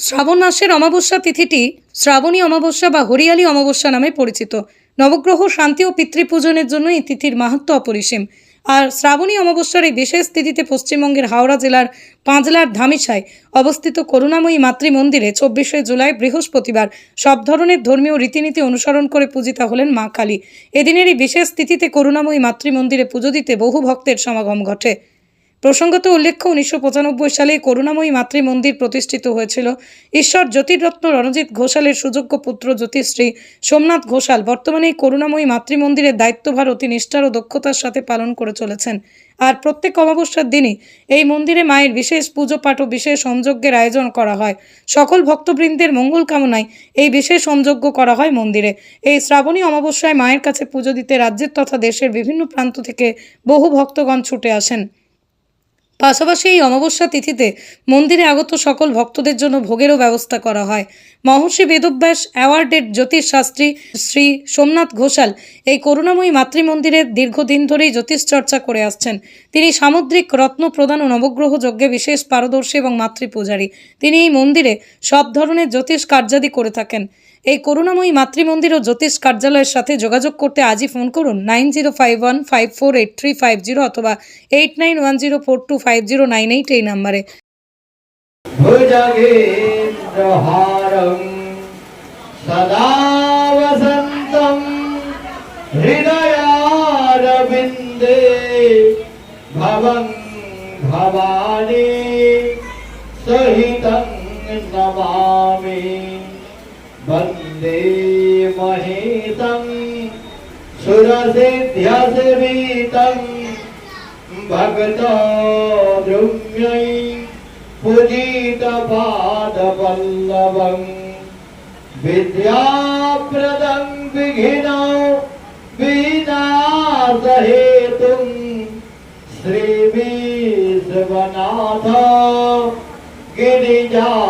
শ্রাবণ মাসের অমাবস্যা তিথিটি শ্রাবণী অমাবস্যা বা হরিয়ালি অমাবস্যা নামে পরিচিত। নবগ্রহ শান্তি ও পিতৃপূজনের জন্য এই তিথির মাহাত্ম অপরিসীম। আর শ্রাবণী অমাবস্যার এই বিশেষ তিথিতে পশ্চিমবঙ্গের হাওড়া জেলার পাঁচলার ধামিছায় অবস্থিত করুণাময়ী মাতৃ মন্দিরে চব্বিশে জুলাই বৃহস্পতিবার সব ধরনের ধর্মীয় রীতিনীতি অনুসরণ করে পূজিতা হলেন মা কালী। এদিনের এই বিশেষ তিথিতে করুণাময়ী মাতৃ মন্দিরে পুজো দিতে বহু ভক্তের সমাগম ঘটে। প্রসঙ্গত উল্লেখ্য, উনিশশো পঁচানব্বই সালে করুণাময়ী মাতৃ মন্দির প্রতিষ্ঠিত হয়েছিল। ঈশ্বর জ্যোতিরত্ন রণজিৎ ঘোষালের সুযোগ্য পুত্র জ্যোতিশ্রী সোমনাথ ঘোষাল বর্তমানে এই করুণাময়ী মাতৃ মন্দিরের দায়িত্বভার অতি নিষ্ঠার ও দক্ষতার সাথে পালন করে চলেছেন। আর প্রত্যেক অমাবস্যার দিনই এই মন্দিরে মায়ের বিশেষ পুজো পাঠ ও বিশেষ হোমযজ্ঞের আয়োজন করা হয়। সকল ভক্তবৃন্দের মঙ্গল কামনায় এই বিশেষ হোমযজ্ঞ করা হয় মন্দিরে। এই শ্রাবণী অমাবস্যায় মায়ের কাছে পুজো দিতে রাজ্যের তথা দেশের বিভিন্ন প্রান্ত থেকে বহু ভক্তগণ ছুটে আসেন। পাশাপাশি এই অমাবস্যা তিথিতে মন্দিরে আগত সকল ভক্তদের জন্য ভোগেরও ব্যবস্থা করা হয়। মহর্ষি বেদব্যাস, অ্যাওয়ার্ডেড জ্যোতিষ শাস্ত্রী শ্রী সোমনাথ ঘোষাল এই করুণাময়ী মাতৃমন্দিরের দীর্ঘদিন ধরেই জ্যোতিষ চর্চা করে আসছেন। তিনি সামুদ্রিক রত্ন প্রদান ও নবগ্রহ যজ্ঞে বিশেষ পারদর্শী এবং মাতৃপূজারী। তিনি এই মন্দিরে সব ধরনের জ্যোতিষ কার্যাদি করে থাকেন। এই করুণাময়ী মাতৃমন্দির ও জ্যোতিষ কার্যালয়ের সাথে যোগাযোগ করতে আজই ফোন করুন nine zero five one five four eight three five zero অথবা eight nine one zero four two five zero nine eight এই নাম্বারে। वंदे महेतम्। सुरसिद्ध्यसेवितम्। भगतो भृम्यै पूजितपादपल्लवम्। विद्याप्रदं विघ्नौ विनाशहेतुं श्रीवीश्वनाथ गिरिजा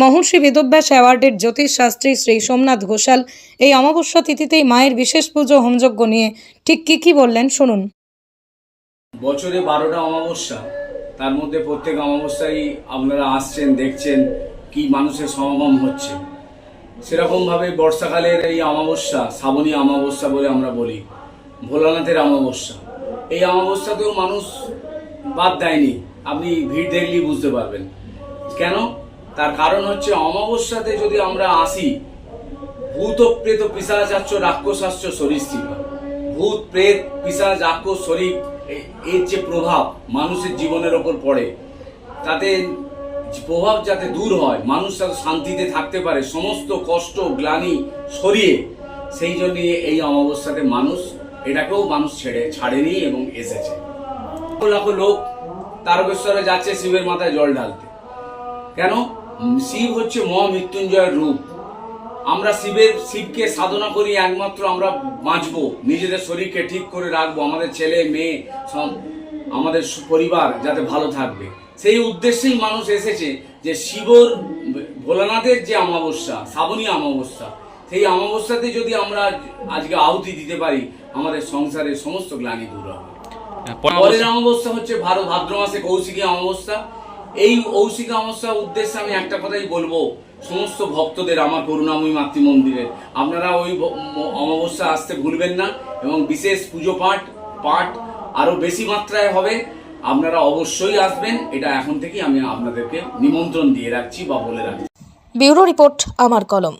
মহর্ষি বেদব্যাস অ্যাওয়ার্ডের জ্যোতিষ শাস্ত্রী শ্রী সোমনাথ ঘোষাল এই অমাবস্যা তিথিতেই মায়ের বিশেষ পুজো, হোমযজ্ঞ নিয়ে ঠিক কি কি বললেন শুনুন। বছরে বারোটা অমাবস্যা, তার মধ্যে প্রত্যেক অমাবস্যায় আপনারা আসছেন, দেখছেন কি মানুষের সমাগম হচ্ছে। সেরকমভাবে বর্ষাকালের এই অমাবস্যা, শ্রাবণী অমাবস্যা বলে আমরা বলি, ভোলানাথের অমাবস্যা। এই অমাবস্যাতেও মানুষ বাদ দেয়নি, আপনি ভিড় দেখলেই বুঝতে পারবেন। কেন? তার কারণ হচ্ছে অমাবস্যাতে যদি আমরা আসি, ভূত প্রেত পিসাচাচ্য রাক্ষসাচ্য সরীসৃপ ভূত প্রেত পিসাচ রাক্ষস শরীর এর যে প্রভাব মানুষের জীবনের ওপর পড়ে, তাতে প্রভাব যাতে দূর হয়, মানুষ যাতে শান্তিতে থাকতে পারে, সমস্ত কষ্ট, গ্লানি সরিয়ে, সেই জন্য এই অমাবস্যাতে মানুষ এটাকেও মানুষ ছেড়ে, ছাড়েনি এবং এসেছে। লাখো লোক তারকেশ্বরে যাচ্ছে শিবের মাথায় জল ঢালতে। কেন? শিব হচ্ছে মহামৃত্যুঞ্জয়ের রূপ। আমরা শিবের শিবকে সাধনা করি একমাত্র আমরা বাঁচবো। নিজেদের শরীরকে ঠিক করে রাখব আমাদের ছেলে মেয়ে সব আমাদের পরিবার যাতে ভালো থাকবে। সেই উদ্দেশ্যেই মানুষ এসেছে যে শিবর ভোলানাথের যে অমাবস্যা শ্রাবণী অমাবস্যা সেই অমাবস্যাতে যদি আমরা আজকে আহুতি দিতে পারি আমাদের সংসারের সমস্ত গ্লানি দূর হবে। পরের অমাবস্যা। হচ্ছে ভারত ভাদ্র মাসে কৌশিকী অমাবস্যা। এই ঔষিক অমাবস্যার উদ্দেশ্যে আমি একটা কথাই বলব। সমস্ত ভক্তদের আমার করুণাময়ী মাতৃ মন্দিরে আপনারা ওই অমাবস্যা আসতে ভুলবেন না এবং বিশেষ পুজো পাঠ পাঠ আরও বেশি মাত্রায় হবে। আপনারা অবশ্যই আসবেন। এটা এখন থেকেই আমি আপনাদেরকে নিমন্ত্রণ দিয়ে রাখছি বা বলে রাখছি। ব্যুরো রিপোর্ট, আমার কলম।